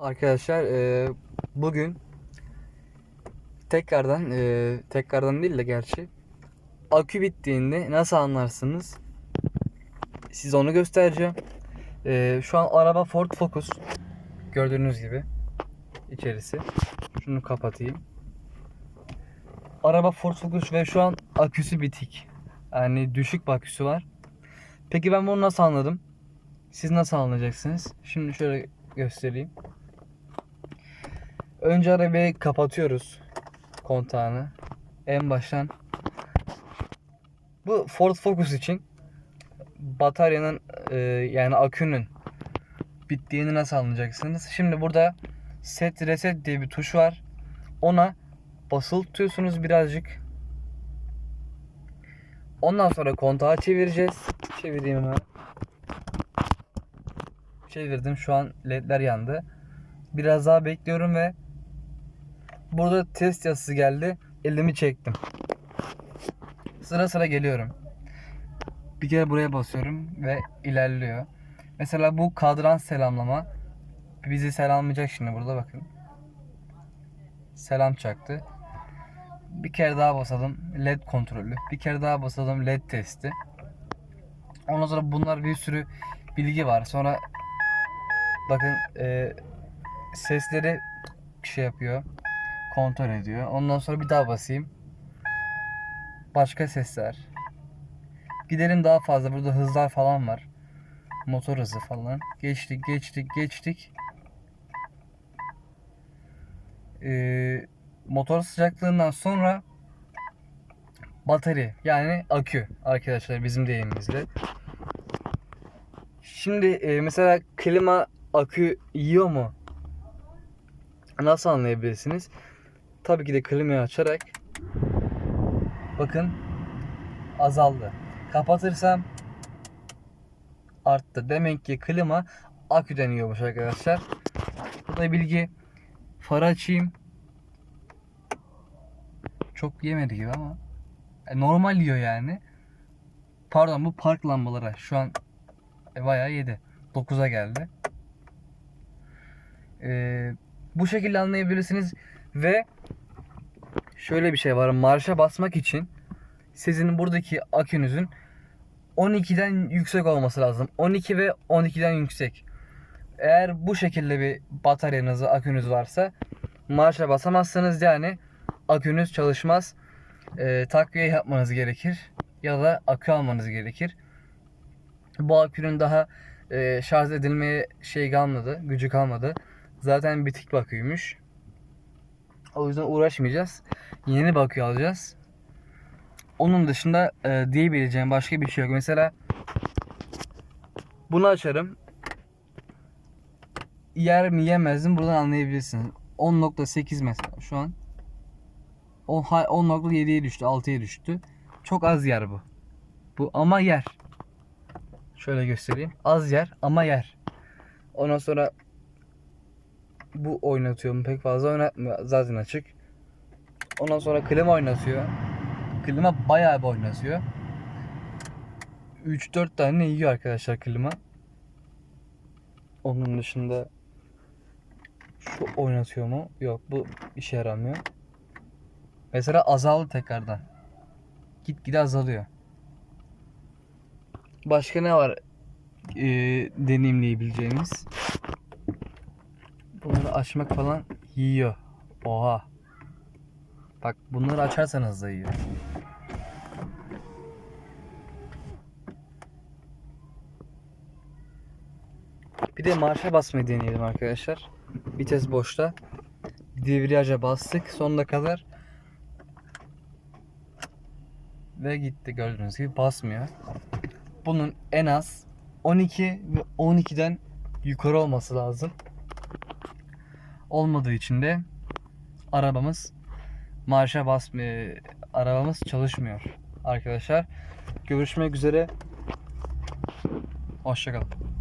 Arkadaşlar e, bugün tekrardan e, tekrardan değil de gerçi akü bittiğinde nasıl anlarsınız? Size onu göstereceğim. E, şu an araba Ford Focus gördüğünüz gibi içerisi. Şunu kapatayım. Araba Ford Focus ve şu an aküsü bitik. Yani düşük bir aküsü var. Peki ben bunu nasıl anladım? Siz nasıl anlayacaksınız? Şimdi şöyle göstereyim. Önce arabayı kapatıyoruz kontağını. En baştan bu Ford Focus için bataryanın e, yani akünün bittiğini nasıl anlayacaksınız? Şimdi burada set reset diye bir tuş var. Ona basılı tutuyorsunuz birazcık. Ondan sonra kontağı çevireceğiz. Çevireyim hemen. Çevirdim. Şu an ledler yandı. Biraz daha bekliyorum ve burada test yazısı geldi. Elimi çektim. Sıra sıra geliyorum. Bir kere buraya basıyorum ve ilerliyor. Mesela bu kadran selamlama. Bizi selamlayacak şimdi burada bakın. Selam çaktı. Bir kere daha basalım led kontrolü. Bir kere daha basalım led testi. Ondan sonra bunlar bir sürü bilgi var. Sonra bakın e, sesleri şey yapıyor. Kontrol ediyor. Ondan sonra bir daha basayım. Başka sesler. Gidelim daha fazla. Burada hızlar falan var. Motor hızı falan. Geçtik, geçtik, geçtik. Ee, motor sıcaklığından sonra batarya yani akü arkadaşlar bizim deyimimizle. Şimdi e, mesela klima akü yiyor mu? Nasıl anlayabilirsiniz? Tabii ki de klimayı açarak bakın azaldı. Kapatırsam arttı. Demek ki klima aküden yiyormuş arkadaşlar. Bu da bilgi. Farı açayım. Çok yemedi gibi ama. E, normal yiyor yani. Pardon bu park lambaları. Şu an e, bayağı yedi. 9'a geldi. E, bu şekilde anlayabilirsiniz. Ve şöyle bir şey var. Marşa basmak için sizin buradaki akünüzün 12'den yüksek olması lazım. 12 ve 12'den yüksek. Eğer bu şekilde bir bataryanız, akünüz varsa marşa basamazsınız yani akünüz çalışmaz. Ee, takviye yapmanız gerekir ya da akü almanız gerekir. Bu akünün daha e, şarj edilmeye şey kalmadı, gücü kalmadı. Zaten bitik bir aküymüş. O yüzden uğraşmayacağız. Yeni akü alacağız. Onun dışında e, diyebileceğim başka bir şey yok. Mesela bunu açarım. Yer mi yemez mi buradan anlayabilirsiniz. 10.8 mesela şu an. O 10.7'ye düştü, 6'ya düştü. Çok az yer bu. Bu ama yer. Şöyle göstereyim. Az yer ama yer. Ondan sonra bu oynatıyor mu? Pek fazla oynatmıyor. Zaten açık. Ondan sonra klima oynatıyor. Klima bayağı bir oynatıyor. 3-4 tane yiyor arkadaşlar klima. Onun dışında şu oynatıyor mu? Yok bu işe yaramıyor. Mesela azaldı tekrardan. Gitgide azalıyor. Başka ne var ee, deneyimleyebileceğimiz? Bunları açmak falan yiyor. Oha. Bak bunları açarsanız da yiyor. Bir de marşa basmayı deneyelim arkadaşlar. Vites boşta. Debriyaja bastık sonuna kadar. Ve gitti gördüğünüz gibi basmıyor. Bunun en az 12 ve 12'den yukarı olması lazım. Olmadığı için de arabamız marşa basmıyor. Arabamız çalışmıyor arkadaşlar. Görüşmek üzere. Hoşçakalın.